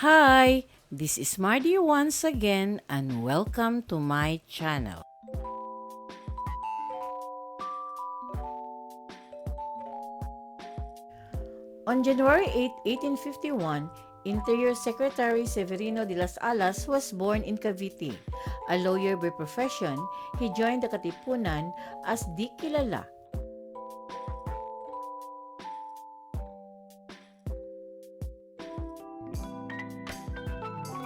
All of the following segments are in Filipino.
Hi, this is Mardy once again and welcome to my channel. On January 8, 1851, Interior Secretary Severino de las Alas was born in Cavite. A lawyer by profession, he joined the Katipunan as di kilala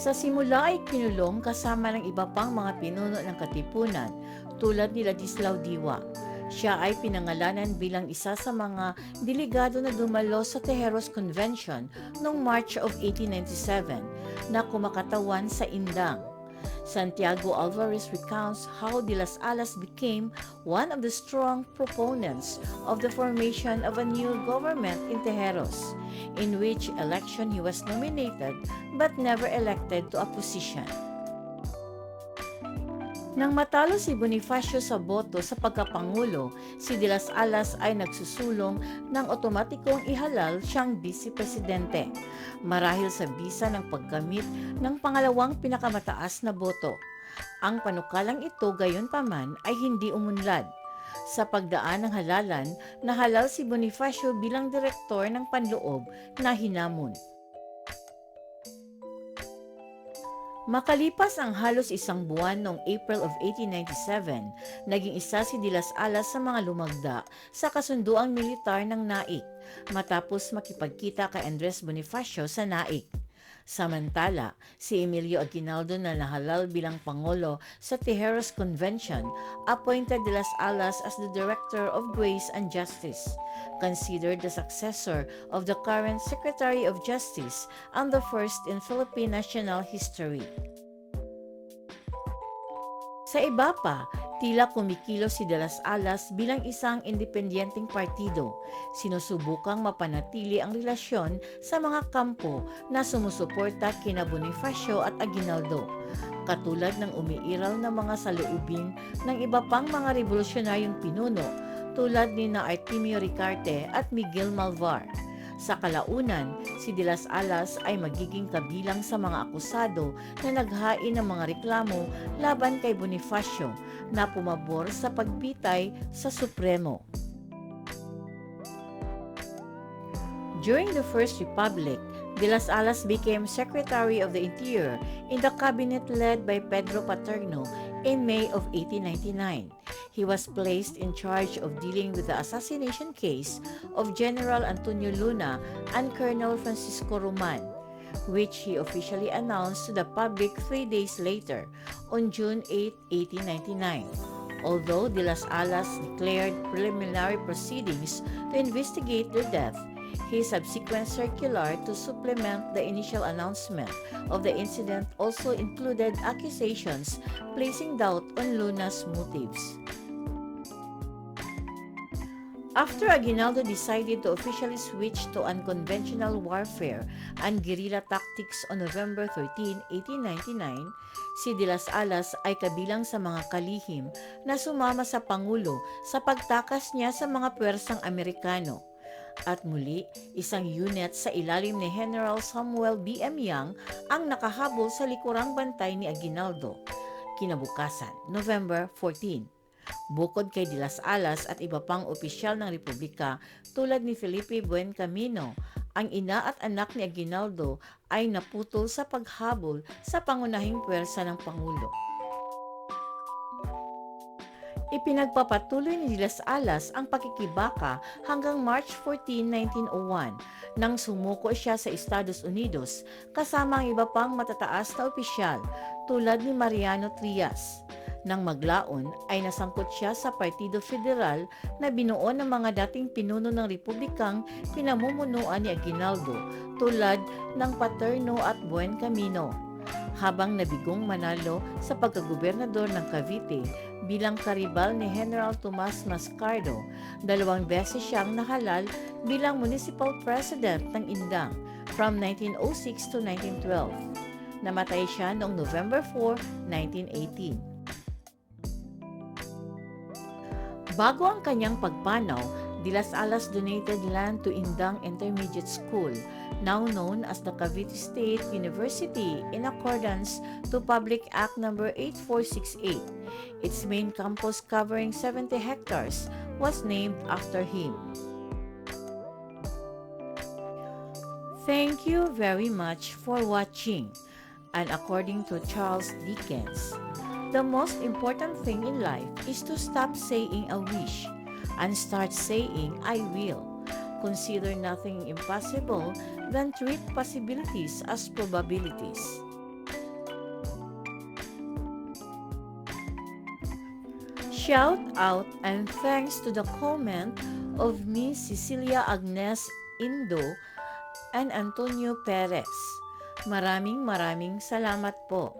Sa simula ay kinulong kasama ng iba pang mga pinuno ng Katipunan tulad ni Ladislao Diwa. Siya ay pinangalanan bilang isa sa mga delegado na dumalo sa Tejeros Convention noong March of 1897 na kumakatawan sa Indang. Santiago Alvarez recounts how De Las Alas became one of the strong proponents of the formation of a new government in Tejeros, in which election he was nominated but never elected to a position. Nang matalo si Bonifacio sa boto sa pagkapangulo, si De Las Alas ay nagsusulong ng otomatikong ihalal siyang vice-presidente marahil sa bisa ng pagkamit ng pangalawang pinakamataas na boto. Ang panukalang ito gayon paman ay hindi umunlad. Sa pagdaan ng halalan, nahalal si Bonifacio bilang direktor ng panloob na hinamon. Makalipas ang halos isang buwan noong April of 1897, naging isa si De Las Alas sa mga lumagda sa kasunduang militar ng NAIC matapos makipagkita kay Andres Bonifacio sa NAIC. Samantala, si Emilio Aguinaldo na nahalal bilang Pangulo sa Tijeros Convention appointed de las Alas as the Director of Grace and Justice, considered the successor of the current Secretary of Justice and the first in Philippine national history. Sa iba pa, tila kumikilos si De Las Alas bilang isang independenteng partido. Sinusubukang mapanatili ang relasyon sa mga kampo na sumusuporta kina Bonifacio at Aguinaldo. Katulad ng umiiral na mga saloobin ng iba pang mga revolusyonaryong pinuno tulad ni na Artemio Ricarte at Miguel Malvar. Sa kalaunan, si De Las Alas ay magiging kabilang sa mga akusado na naghain ng mga reklamo laban kay Bonifacio na pumabor sa pagbitay sa Supremo. During the First Republic, De Las Alas became Secretary of the Interior in the cabinet led by Pedro Paterno in May of 1899. He was placed in charge of dealing with the assassination case of General Antonio Luna and Colonel Francisco Roman, which he officially announced to the public three days later, on June 8, 1899. Although De Las Alas declared preliminary proceedings to investigate their death, his subsequent circular to supplement the initial announcement of the incident also included accusations placing doubt on Luna's motives. After Aguinaldo decided to officially switch to unconventional warfare and guerrilla tactics on November 13, 1899, si De Las Alas ay kabilang sa mga kalihim na sumama sa Pangulo sa pagtakas niya sa mga pwersang Amerikano. At muli, isang unit sa ilalim ni General Samuel B.M. Young ang nakahabol sa likurang bantay ni Aguinaldo. Kinabukasan, November 14. Bukod kay De Las Alas at iba pang opisyal ng Republika tulad ni Felipe Buencamino, ang ina at anak ni Aguinaldo ay naputol sa paghabol sa pangunahing pwersa ng Pangulo. Ipinagpapatuloy ni Las Alas ang pakikibaka hanggang March 14, 1901 nang sumuko siya sa Estados Unidos kasama ang iba pang matataas na opisyal tulad ni Mariano Trias. Nang maglaon ay nasangkot siya sa Partido Federal na binuo ng mga dating pinuno ng Republikang pinamumunuan ni Aguinaldo tulad ng Paterno at Buen Camino. habang nabigong manalo sa pagkagobernador ng Cavite bilang karibal ni General Tomas Mascardo. Dalawang beses siyang nahalal bilang municipal president ng Indang from 1906 to 1912. Namatay siya noong November 4, 1918. Bago ang kanyang pagpanaw, De Las Alas donated land to Indang Intermediate School, now known as the Cavite State University in accordance to Public Act No. 8468. Its main campus covering 70 hectares was named after him. Thank you very much for watching. And according to Charles Dickens, the most important thing in life is to stop saying a wish and start saying I will. Consider nothing impossible, then treat possibilities as probabilities. Shout out and thanks to the comment of Miss Cecilia Agnes Indo and Antonio Perez. Maraming maraming salamat po.